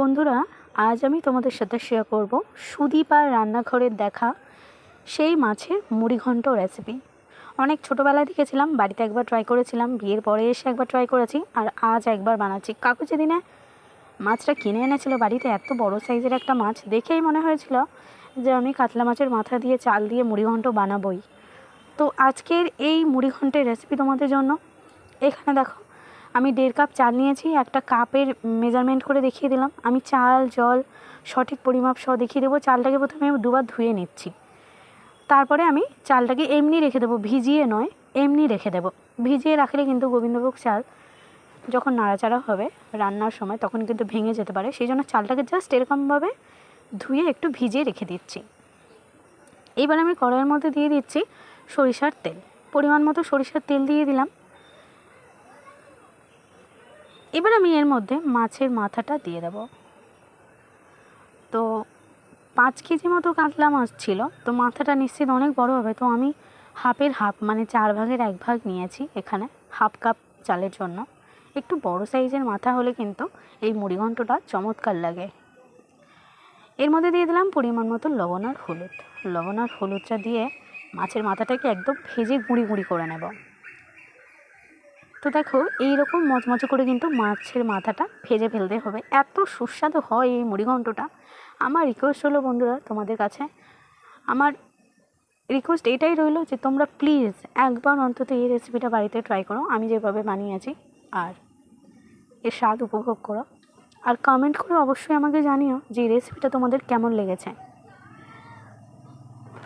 বন্ধুরা, আজ আমি তোমাদের সাথে শেয়ার করব সুদীপ আর রান্নাঘরের দেখা, সেই মাছের মুড়িঘণ্ট রেসিপি অনেক ছোটোবেলায় দেখেছিলাম বাড়িতে একবার ট্রাই করেছিলাম, বিয়ের পরে এসে একবার ট্রাই করেছি, আর আজ একবার বানাচ্ছি। কাকু যেদিনে মাছটা কিনে এনেছিল বাড়িতে, এত বড় সাইজের একটা মাছ, দেখেই মনে হয়েছিল যে আমি কাতলা মাছের মাথা দিয়ে চাল দিয়ে মুড়িঘণ্ট বানাবোই। তো আজকের এই মুড়িঘণ্টের রেসিপি তোমাদের জন্য, এখানে দেখো। আমি দেড় কাপ চাল নিয়েছি, একটা কাপের মেজারমেন্ট করে দেখিয়ে দিলাম। আমি চাল, জল, সঠিক পরিমাপ সহ দেখিয়ে দেবো। চালটাকে প্রথমে আমি দুবার ধুয়ে নিচ্ছি। তারপরে আমি চালটাকে এমনি রেখে দেবো, ভিজিয়ে নয়, এমনি রেখে দেবো। ভিজিয়ে রাখলে কিন্তু গোবিন্দভোগ চাল যখন নাড়াচাড়া হবে রান্নার সময়, তখন কিন্তু ভেঙে যেতে পারে। সেই জন্য চালটাকে জাস্ট এরকমভাবে ধুয়ে একটু ভিজিয়ে রেখে দিচ্ছি। এবার আমি কড়াইয়ের মধ্যে দিয়ে দিচ্ছি সরিষার তেল। পরিমাণ মতো সরিষার তেল দিয়ে দিলাম। এবার আমি এর মধ্যে মাছের মাথাটা দিয়ে দেব। তো পাঁচ কেজি মতো কাতলা মাছ ছিল, তো মাথাটা নিশ্চিত অনেক বড় হবে, তো আমি হাফের হাফ মানে চার ভাগের এক ভাগ নিয়েছি এখানে, হাফ কাপ চালের জন্য। একটু বড় সাইজের মাথা হলে কিন্তু এই মুড়িঘণ্টটা চমৎকার লাগে। এর মধ্যে দিয়ে দিলাম পরিমাণ মতো লবণ আর হলুদ। লবণ আর হলুদটা দিয়ে মাছের মাথাটাকে একদম ভেজে গুঁড়ি গুঁড়ি করে নেব। তো দেখো, এইরকম মচমচে করে কিন্তু মাছের মাথাটা ভেজে ফেলতে হবে। এত সুস্বাদু হয় এই মুড়িঘণ্টটা। আমার রিকোয়েস্ট হলো বন্ধুরা তোমাদের কাছে, আমার রিকোয়েস্ট এটাই রইল যে তোমরা প্লিজ একবার অন্তত এই রেসিপিটা বাড়িতে ট্রাই করো। আমি যেভাবে বানিয়েছি, আর এর স্বাদ উপভোগ করো। আর কমেন্ট করে অবশ্যই আমাকে জানিও যে রেসিপিটা তোমাদের কেমন লেগেছে।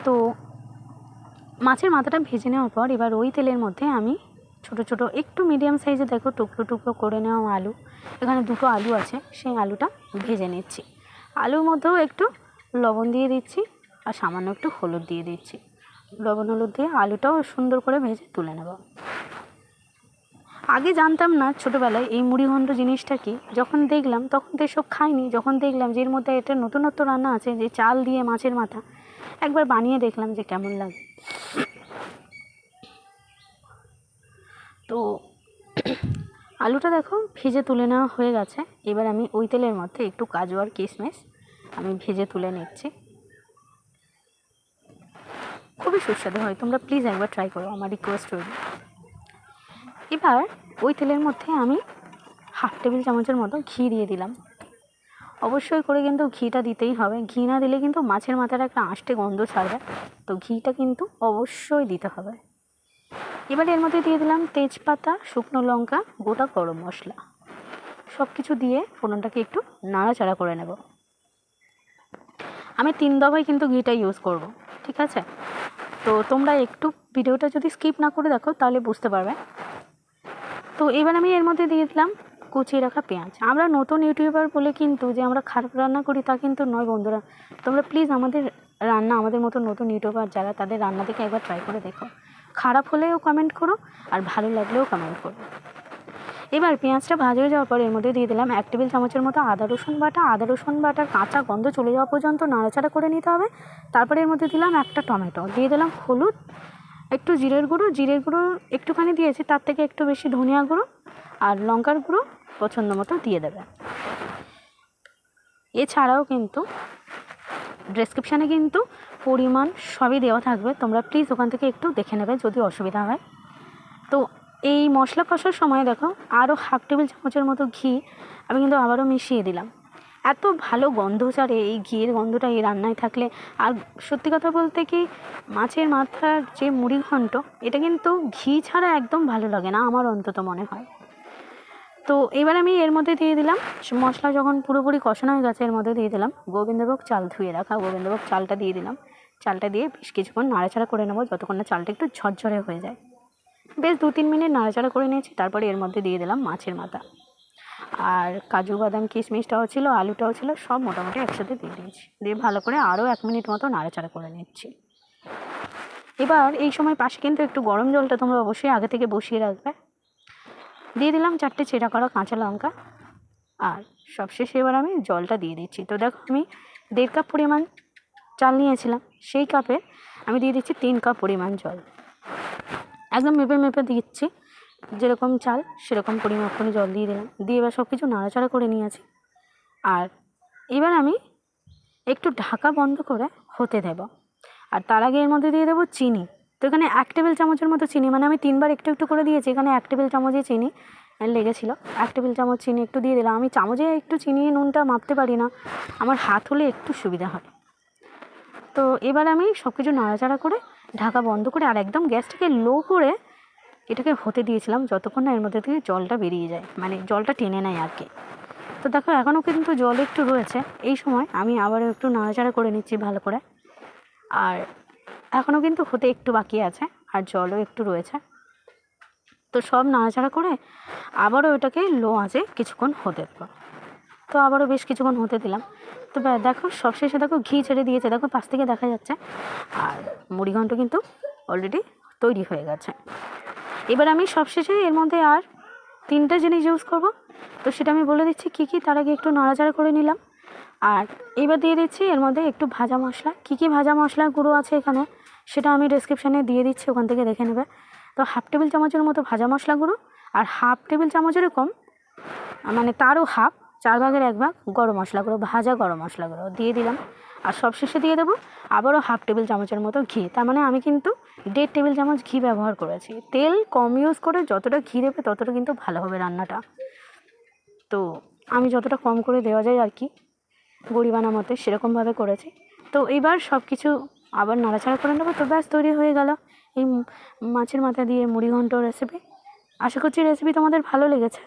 তো মাছের মাথাটা ভেজে নেওয়ার পর এবার ওই তেলের মধ্যে আমি ছোট ছোট, একটু মিডিয়াম সাইজে দেখো, টুকরো টুকরো করে নেওয়া আলু। এখানে দুটো আলু আছে, সেই আলুটা ভেজে নিচ্ছি। আলুর মধ্যেও একটু লবণ দিয়ে দিচ্ছি, আর সামান্য একটু হলুদ দিয়ে দিচ্ছি। লবণ হলুদ দিয়ে আলুটাও সুন্দর করে ভেজে তুলে নেব। আগে জানতাম না ছোটোবেলায় এই মুড়িঘণ্ট জিনিসটা কি। যখন দেখলাম, তখন তো এসব খাইনি। যখন দেখলাম যে এর মধ্যে একটা নতুনত্ব রান্না আছে, যে চাল দিয়ে মাছের মাথা, একবার বানিয়ে দেখলাম যে কেমন লাগে। তো আলুটা দেখো ভেজে তুলে নেওয়া হয়ে গেছে। এবার আমি ওই তেলের মধ্যে একটু কাজু আর কিশমিশ আমি ভেজে তুলে নিচ্ছি। খুবই সুস্বাদু হয়, তোমরা প্লিজ একবার ট্রাই করো আমার রিকোয়েস্ট রইল। এবার ওই তেলের মধ্যে আমি হাফ টেবিল চামচের মতো ঘি দিয়ে দিলাম। অবশ্যই করে কিন্তু ঘিটা দিতেই হবে। ঘি না দিলে কিন্তু মাছের মাথার একটা আষ্টে গন্ধ ছাড়বে। তো ঘিটা কিন্তু অবশ্যই দিতে হবে। এবার এর মধ্যে দিয়ে দিলাম তেজপাতা, শুকনো লঙ্কা, গোটা গরম মশলা। সব কিছু দিয়ে ফোড়নটাকে একটু নাড়াচাড়া করে নেব। আমি তিন দফায় কিন্তু ঘিটা ইউজ করব, ঠিক আছে? তো তোমরা একটু ভিডিওটা যদি স্কিপ না করে দেখো, তাহলে বুঝতে পারবে। তো এবার আমি এর মধ্যে দিয়ে দিলাম কুচিয়ে রাখা পেঁয়াজ। আমরা নতুন ইউটিউবার বলে কিন্তু যে আমরা খারাপ রান্না করি, তা কিন্তু নয় বন্ধুরা। তোমরা প্লিজ আমাদের রান্না, আমাদের মতো নতুন ইউটিউবার যারা, তাদের রান্না দেখে একবার ট্রাই করে দেখো। খারাপ হলেও কমেন্ট করো, আর ভালো লাগলেও কমেন্ট করো। এবার পেঁয়াজটা ভাজা হয়ে যাওয়ার পর এর মধ্যে দিয়ে দিলাম এক টেবিল চামচের মতো আদা রসুন বাটা। আদা রসুন বাটার কাঁচা গন্ধ চলে যাওয়া পর্যন্ত নাড়াচাড়া করে নিতে হবে। তারপরে এর মধ্যে দিলাম একটা টমেটো। দিয়ে দিলাম হলুদ, একটু জিরের গুঁড়ো। জিরের গুঁড়ো একটুখানি দিয়েছি, তার থেকে একটু বেশি ধনিয়া গুঁড়ো আর লঙ্কার গুঁড়ো পছন্দ মতো দিয়ে দেবে। এছাড়াও কিন্তু ডেসক্রিপশানে কিন্তু পরিমাণ সবই দেওয়া থাকবে। তোমরা প্লিজ ওখান থেকে একটু দেখে নেবে যদি অসুবিধা হয়। তো এই মশলা কষার সময় দেখো আরও হাফ টেবিল চামচের মতো ঘি আমি কিন্তু আবারও মিশিয়ে দিলাম। এত ভালো গন্ধ ছাড়ে এই ঘিয়ের গন্ধটা এই রান্নায় থাকলে। আর সত্যি কথা বলতে কি, মাছের মাথার যে মুড়ি ঘন্ট, এটা কিন্তু ঘি ছাড়া একদম ভালো লাগে না আমার অন্তত মনে হয়। তো এবার আমি এর মধ্যে দিয়ে দিলাম, মশলা যখন পুরোপুরি কষানো হয়ে গেছে এর মধ্যে দিয়ে দিলাম। গোবিন্দভোগ চাল ধুয়ে রাখা, গোবিন্দভোগ চালটা দিয়ে দিলাম। চালটা দিয়ে বেশ কিছুক্ষণ নাড়াচাড়া করে নেব, যতক্ষণ না চালটা একটু ঝরঝরে হয়ে যায়। বেশ দু তিন মিনিট নাড়াচাড়া করে নিয়েছি, তারপরে এর মধ্যে দিয়ে দিলাম মাছের মাথা। আর কাজু, বাদাম, কিশমিশটাও ছিল, আলুটাও ছিল, সব মোটামুটি একসাথে দিয়ে দিয়েছি। দিয়ে ভালো করে আরও এক মিনিট মতো নাড়াচাড়া করে নিচ্ছি। এবার এই সময় পাশে কিন্তু একটু গরম জলটা তোমরা অবশ্যই আগে থেকে বসিয়ে রাখবে। দিয়ে দিলাম চারটে চেরা করা কাঁচা লঙ্কা। আর সবশেষে এবার আমি জলটা দিয়ে দিচ্ছি। তো দেখো আমি দেড় কাপ পরিমাণ চাল নিয়েছিলাম, সেই কাপে আমি দিয়ে দিচ্ছি তিন কাপ পরিমাণ জল। একদম মেপে মেপে দিচ্ছি, যেরকম চাল সেরকম পরিমাপ করে জল দিয়ে দিলাম। দিয়ে এবার সব কিছু নাড়াচাড়া করে নিয়েছি। আর এবার আমি একটু ঢাকা বন্ধ করে হতে দেব। আর তার আগে এর মধ্যে দিয়ে দেবো চিনি। তো এখানে এক টেবিল চামচের মতো চিনি মানে আমি তিনবার একটু একটু করে দিয়েছি। এখানে এক টেবিল চামচে চিনি লেগেছিল। এক টেবিল চামচ চিনি একটু দিয়ে দিলাম। আমি চামচে একটু চিনি নুনটা মাপতে পারি না। আমার হাত হলে একটু সুবিধা হয়। তো এবার আমি সব কিছু নাড়াচাড়া করে ঢাকা বন্ধ করে আর একদম গ্যাসটাকে লো করে এটাকে হতে দিয়েছিলাম যতক্ষণ না এর মধ্যে থেকে জলটা বেরিয়ে যায়। মানে জলটা টেনে নেয় আর কি। তো দেখো এখনও কিন্তু জল একটু রয়েছে। এই সময় আমি আবার একটু নাড়াচাড়া করে নিচ্ছি ভালো করে। আর এখনও কিন্তু হতে একটু বাকি আছে আর জলও একটু রয়েছে। তো সব নাড়াচাড়া করে আবারও ওটাকে লো আঁচে কিছুক্ষণ হতে দেবো। তো আবারও বেশ কিছুক্ষণ হতে দিলাম। তো দেখো, সবশেষে দেখো ঘি ছেড়ে দিয়েছে। দেখো, পাশ থেকে দেখা যাচ্ছে। আর মুড়িঘণ্ট কিন্তু অলরেডি তৈরি হয়ে গেছে। এবার আমি সবশেষে এর মধ্যে আর তিনটে জিনিস ইউজ করব। তো সেটা আমি বলে দিচ্ছি, কী কী? তার আগে একটু নাড়াচাড়া করে নিলাম। আর এবার দিয়ে দিচ্ছি এর মধ্যে একটু ভাজা মশলা। কী কী ভাজা মশলা গুঁড়ো আছে এখানে, সেটা আমি ডিসক্রিপশানে দিয়ে দিচ্ছি, ওখান থেকে দেখে নেবে। তো হাফ টেবিল চামচের মতো ভাজা মশলা গুঁড়ো। আর হাফ টেবিল চামচের কম মানে তারও হাফ চার ভাগের এক ভাগ গরম মশলা গুঁড়ো, ভাজা গরম মশলা গুঁড়ো দিয়ে দিলাম। আর সবশেষে দিয়ে দেবো আবারও হাফ টেবিল চামচের মতো ঘি। তার মানে আমি কিন্তু দেড় টেবিল চামচ ঘি ব্যবহার করেছি। তেল কম ইউজ করে যতটা ঘি দেবে ততটা কিন্তু ভালো হবে রান্নাটা। তো আমি যতটা কম করে দেওয়া যায় আর কি গড়িবানা মতে সেরকমভাবে করেছি। তো এইবার সব কিছু আবার নাড়াচাড়া করে নেব। তো ব্যাস, তৈরি হয়ে গেল এই মাছের মাথা দিয়ে মুড়ি ঘন্ট রেসিপি আশা করছি রেসিপি তোমাদের ভালো লেগেছে।